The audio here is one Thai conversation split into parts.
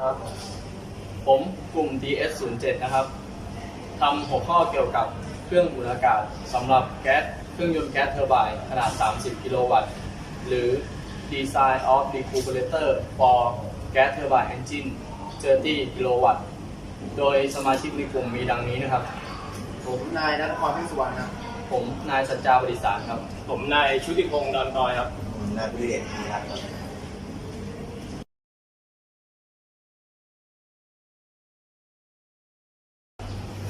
ครับ ผมกลุ่ม DS07 นะครับทำหัวข้อเกี่ยวกับเครื่องอุ่นอากาศสำหรับแก๊สเครื่องยนต์แก๊สเทอร์ไบน์ขนาด 30 กิโลวัตต์ หรือ Design of Defibrillator for Gas Turbine Engine 30 กิโลวัตต์ โดยสมาชิกในกลุ่มมีดังนี้นะครับ ผมนายนัทพรพิสุวรรณครับผมนายสัจจาบดิสารครับ ผมนายชุติพงศ์ดอนตอยครับ ผมนายบุริเดชมีรัตน์ครับ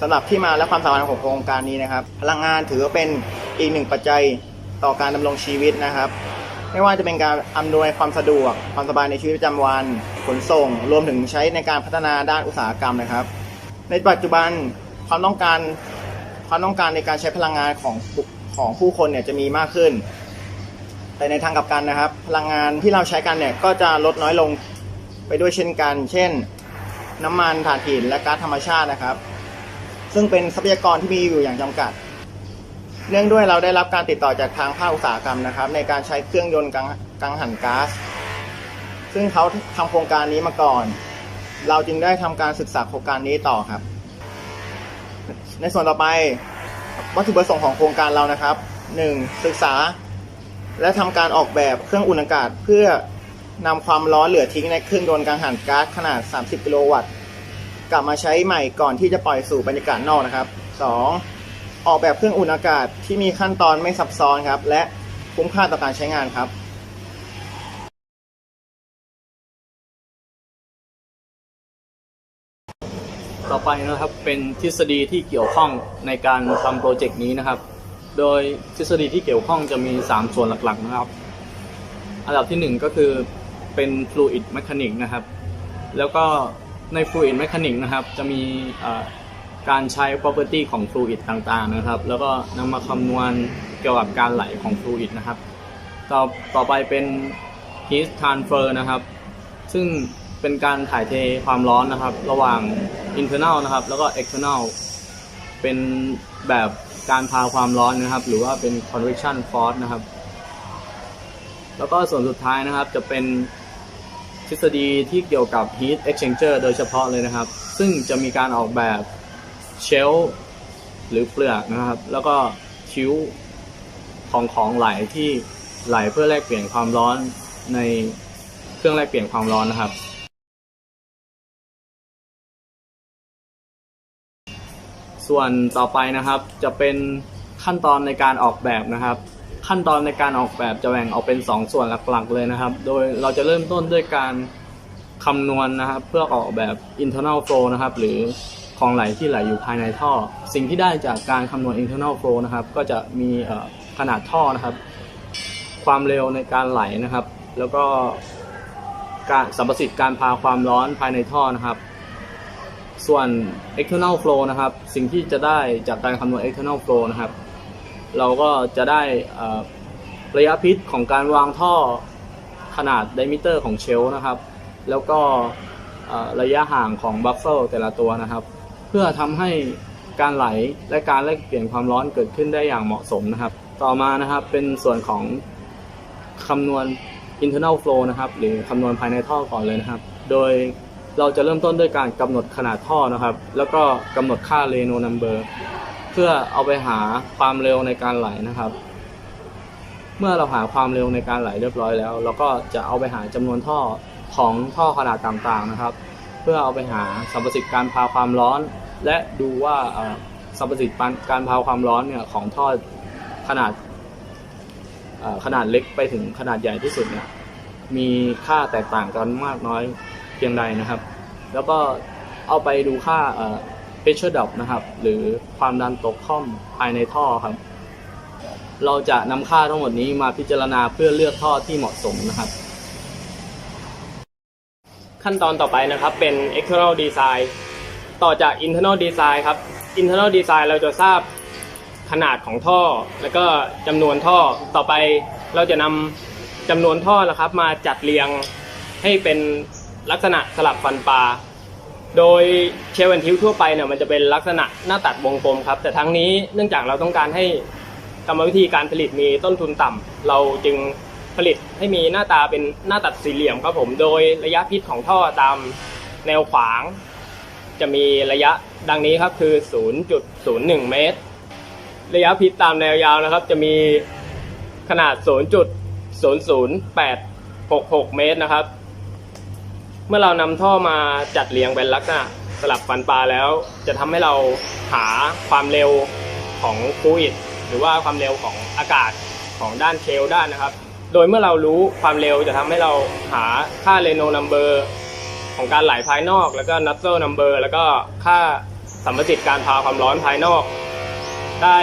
สำหรับที่มาและความสำคัญของโครงการนี้นะครับ พลังงานถือว่าเป็นอีกหนึ่งปัจจัยต่อการดำรงชีวิตนะครับ ไม่ว่าจะเป็นการอำนวยความสะดวก ความสบายในชีวิตประจำวัน ขนส่ง รวมถึงใช้ในการพัฒนาด้านอุตสาหกรรมนะครับ ในปัจจุบันความต้องการความต้องการในการใช้พลังงานของของผู้คนเนี่ยจะมีมากขึ้น แต่ในทางกลับกันนะครับ พลังงานที่เราใช้กันเนี่ยก็จะลดน้อยลงไปด้วยเช่นกัน เช่น น้ำมันถ่านหินและก๊าซธรรมชาตินะครับ ซึ่งเป็นทรัพยากรที่มีอยู่อย่างจำกัด เนื่องด้วยเราได้รับการติดต่อจากทางภาคอุตสาหกรรมนะครับ ในการใช้เครื่องยนต์กังหันก๊าซซึ่งเขาทำโครงการนี้มาก่อน เราจึงได้ทำการศึกษาโครงการนี้ต่อครับ ในส่วนต่อไปวัตถุประสงค์ของโครงการเรานะครับ 1. ศึกษา และทำการออกแบบเครื่องอุ่นอากาศเพื่อนำความร้อนเหลือทิ้งในเครื่องยนต์กังหันก๊าซขนาด 30 กิโลวัตต์ กลับมาใช้ใหม่ก่อนที่จะปล่อยสู่บรรยากาศนอกนะครับ 2. ออกแบบเครื่องอุ่นอากาศที่มีขั้นตอนไม่ซับซ้อนครับ และคุ้มค่าต่อการใช้งานครับต่อไปนะครับเป็นทฤษฎีที่เกี่ยวข้องในการทำโปรเจกต์นี้นะครับ โดยทฤษฎีที่เกี่ยวข้องจะมี 3 ส่วนหลักๆนะครับ อันดับทีหนึ่1 ก็คือเป็น fluid mechanics นะครับ แล้วก็ ใน fluid mechanics นะครับ จะมีการใช้ property ของ fluid ต่างๆนะครับ แล้วก็นำมาคำนวณเกี่ยวกับการไหลของ fluid นะครับ ต่อต่อไปเป็น heat transfer นะครับ ซึ่งเป็นการถ่ายเทความร้อนนะครับ ระหว่าง internal นะครับ แล้วก็ external เป็นแบบการพาความร้อนนะครับ หรือว่าเป็น convection force นะครับ แล้วก็ส่วนสุดท้ายนะครับจะเป็น ทฤษฎีที่เกี่ยวกับ heat exchanger โดยเฉพาะเลยนะครับ ซึ่งจะมีการออกแบบเชลหรือเปลือกนะครับ แล้วก็คิ้วของของไหลที่ไหลเพื่อแลกเปลี่ยนความร้อนในเครื่องแลกเปลี่ยนความร้อนนะครับ ส่วนต่อไปนะครับจะเป็นขั้นตอนในการออกแบบนะครับ ขั้นตอนในการออกแบบจะแบ่งออกเป็น 2 ส่วนหลักๆ เลยนะครับ โดยเราจะเริ่มต้นด้วยการคำนวณนะครับ เพื่อออกแบบ internal flow นะครับ หรือของไหลที่ไหลอยู่ภายในท่อ สิ่งที่ได้จากการคำนวณ internal flow นะครับ ก็จะมีขนาดท่อนะครับ ความเร็วในการไหลนะครับ แล้วก็การสัมประสิทธิ์การพาความร้อนภายในท่อนะครับ ส่วน external flow นะครับ สิ่งที่จะได้จากการคำนวณ external flow นะครับ เราก็จะได้ระยะพิษของการวางท่อขนาด diameter ของเชลนะครับ แล้วก็ระยะห่างของบัฟเฟ e แต่ละตัวนะครับ เพื่อทำให้การไหลและการแลกเปลี่ยนความร้อนเกิดขึ้นได้อย่างเหมาะสมนะครับ ต่อมานะครับเป็นส่วนของคำนวณ internal flow นะครับ หรือคำนวณภายในท่อก่อนเลยนะครับ โดยเราจะเริ่มต้นด้วยการกำหนดขนาดท่อนะครับ แล้วก็กำหนดค่า Reno number เพื่อเอาไปหาความเร็วในการไหลนะครับ เมื่อเราหาความเร็วในการไหลเรียบร้อยแล้ว เราก็จะเอาไปหาจำนวนท่อของท่อขนาดต่างๆนะครับ เพื่อเอาไปหาสัมประสิทธิ์การพาความร้อน และดูว่าสัมประสิทธิ์การพาความร้อนเนี่ยของท่อขนาดขนาดเล็กไปถึงขนาดใหญ่ที่สุดเนี่ยมีค่าแตกต่างกันมากน้อยเพียงใดนะครับ แล้วก็เอาไปดูค่า เอ่อ pressure drop นะครับ หรือความดันตกท่อมภายในท่อครับ เราจะนำค่าทั้งหมดนี้มาพิจารณาเพื่อเลือกท่อที่เหมาะสมนะครับ ขั้นตอนต่อไปนะครับเป็น external design ต่อจาก internal design ครับ internal design เราจะทราบขนาดของท่อ แล้วก็จำนวนท่อต่อไปเราจะนำจำนวนท่อนะครับ มาจัดเรียงให้เป็นลักษณะสลับฟันปลา โดยเชลแอนทิวทั่วไปเนี่ยมันจะเป็นลักษณะหน้าตัดวงกลมครับ แต่ทั้งนี้เนื่องจากเราต้องการให้กรรมวิธีการผลิตมีต้นทุนต่ำเราจึงผลิตให้มีหน้าตาเป็นหน้าตัดสี่เหลี่ยมครับผมโดยระยะพิษของท่อตามแนวขวาง จะมีระยะดังนี้ครับคือ 0.01 เมตร ระยะพิษตามแนวยาวนะครับ จะมีขนาด 0.00866 เมตรนะครับ เมื่อเรานำท่อมาจัดเรียงเป็นลักษณะสลับฟันปลาแล้ว จะทำให้เราหาความเร็วของฟลูอิดหรือว่าความเร็วของอากาศของด้านเชลด้านนะครับ โดยเมื่อเรารู้ความเร็วจะทำให้เราหาค่าเรโนนัมเบอร์ของการไหลภายนอก แล้วก็นัตเซลนัมเบอร์แล้วก็ค่าสัมประสิทธิ์การพาความร้อนภายนอกได้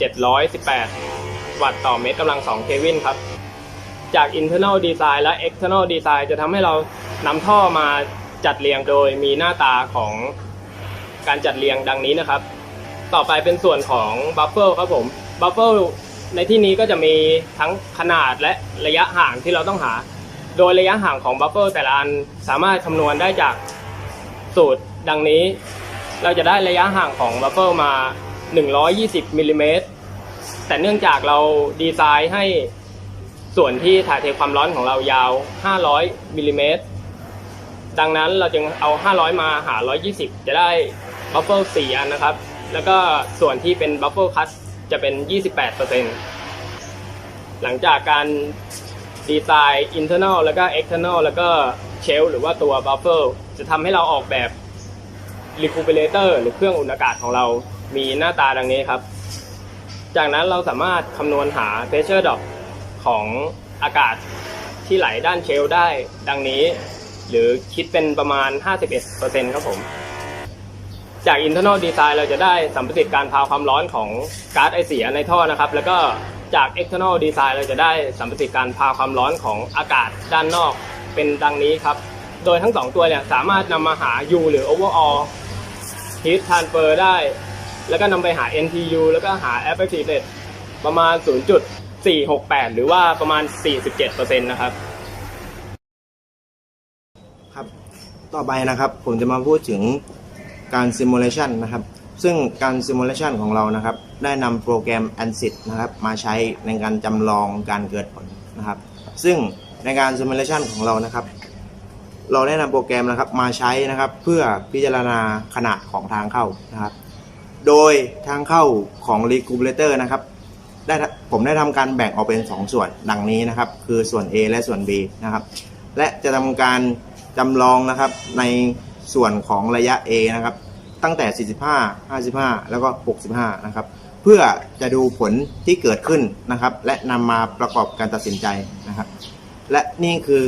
1,718 วัตต์ต่อเมตรกำลัง 2 เควินครับ จาก internal design และ external design จะทำให้เรา นำท่อมาจัดเรียงโดยมีหน้าตาของการจัดเรียงดังนี้นะครับ ต่อไปเป็นส่วนของ buffer ครับผม buffer ในที่นี้ก็จะมีทั้งขนาดและระยะห่างที่เราต้องหา โดยระยะห่างของ buffer แต่ละอันสามารถคำนวณได้จากสูตรดังนี้ เราจะได้ระยะห่างของ buffer มา 120มิลลิเมตรแต่เนื่องจากเราดีไซน์ให้ส่วนที่ถ่ายเทความร้อนของเรายาว 500มิลลิเมตร ดังนั้นเราจึงเอา 500 มาหา 120 จะได้บัฟเฟอร์4อันนะครับ แล้วก็ส่วนที่เป็นบัฟเฟอร์คัตจะเป็น 28%หลังจากการดีไซน์ internal แล้วก็ external แล้วก็ shell หรือว่าตัว buffer จะทำให้เราออกแบบ recuperator หรือเครื่องอุ่นอากาศของเรามีหน้าตาดังนี้ครับ จากนั้นเราสามารถคำนวณหา pressure drop ของอากาศที่ไหลด้านเชลได้ดังนี้ หรือคิดเป็นประมาณ 51%ครับผม จาก internal design เราจะได้สัมประสิทธิ์การพาความร้อนของก๊าซไอเสียในท่อนะครับ แล้วก็จาก external design เราจะได้สัมประสิทธิ์การพาความร้อนของอากาศด้านนอกเป็นดังนี้ครับ โดยทั้งสองตัวเนี่ยสามารถนำมาหา U หรือ overall heat transfer ได้ แล้วก็นำไปหา NTU แล้วก็หา effective rate ประมาณ 0.468 หรือว่าประมาณ 47%นะครับครับ ต่อไปนะครับ ผมจะมาพูดถึงการ simulation นะครับ ซึ่งการ simulation ของเรานะครับ ได้นำโปรแกรม ANSYS นะครับ มาใช้ในการจำลองการเกิดผลนะครับ ซึ่งในการ simulation ของเรานะครับ เราได้นำโปรแกรมนะครับมาใช้นะครับ เพื่อพิจารณาขนาดของทางเข้านะครับ โดยทางเข้าของ recuperator นะครับได้ผมได้ทำการแบ่งออกเป็น 2 ส่วนดังนี้นะครับ คือส่วน A และส่วน B นะครับ และจะทำการ จำลองนะครับในส่วนของระยะ A นะครับ ตั้งแต่ 45 55 แล้วก็ 65 นะครับ เพื่อจะดูผลที่เกิดขึ้นนะครับ และนำมาประกอบการตัดสินใจนะครับ และนี่คือ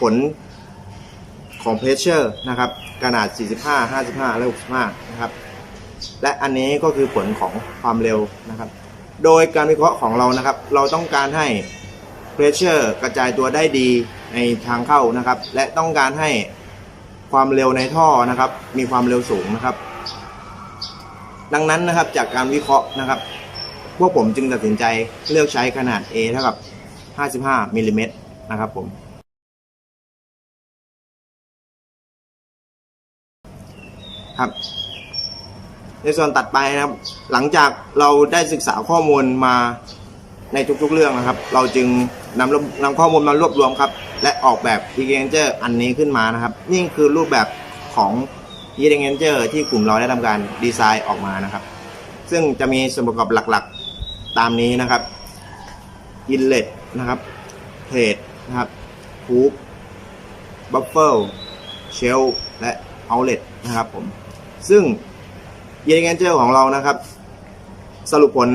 ผลของเพรสเชอร์นะครับขนาด 45 55 และ 65 นะครับ และอันนี้ก็คือผลของความเร็วนะครับ โดยการวิเคราะห์ของเรานะครับ เราต้องการให้ เพรสเชอร์กระจายตัวได้ดีในทางเข้านะครับ และต้องการให้ความเร็วในท่อนะครับ มีความเร็วสูงนะครับ ดังนั้นนะครับจากการวิเคราะห์นะครับ พวกผมจึงตัดสินใจเลือกใช้ขนาด A เท่ากับ 55มิลลิเมตรนะครับผมครับในส่วนตัดไปนะครับ หลังจากเราได้ศึกษาข้อมูลมา ในทุกๆเรื่องนะครับ เราจึงนำนำข้อมูลมารวบรวมครับ และออกแบบ e n g a g e r อันนี้ขึ้นมานะครับ นี่คือรูปแบบของ e n g a g e r ที่กลุ่มเราได้ทำการดีไซน์ออกมานะครับ ซึ่งจะมีส่วนประกอบหลักๆตามนี้นะครับ inlet นะครับ plate นะครับ hoop buffer shell และ outlet นะครับผม ซึ่ง e n g a g e r ของเรานะครับ สรุปผล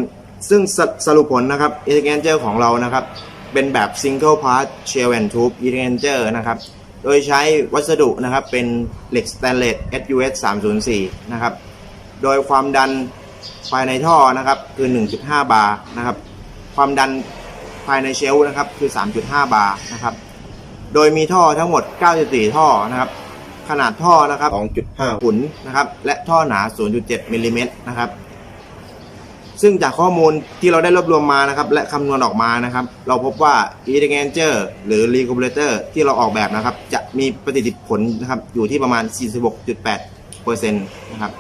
ซึ่งสสรุปผลนะครับ e n g a g e r ของเรานะครับ เป็นแบบ single part shell and tube e n g a g e r นะครับ โดยใช้วัสดุนะครับเป็นเหล็กสแตนเลส SUS 304นะครับ โดยความดันภายในท่อนะครับคือ 1.5 บาร์นะครับ ความดันภายในเชลฟ์นะครับคือ 3.5 บาร์นะครับ โดยมีท่อทั้งหมด 94 ท่อนะครับ ขนาดท่อนะครับ 2.5ขุนนะครับ และท่อหนา 0.7มิลลิเมตรนะครับ ซึ่งจากข้อมูลที่เราได้รวบรวมมานะครับ และคำนวณออกมานะครับ เราพบว่า e d e n g a g e r หรือ Recuperator ที่เราออกแบบนะครับ จะมีประสิทธิผลนะครับอยู่ที่ประมาณ 46.8%นะครับ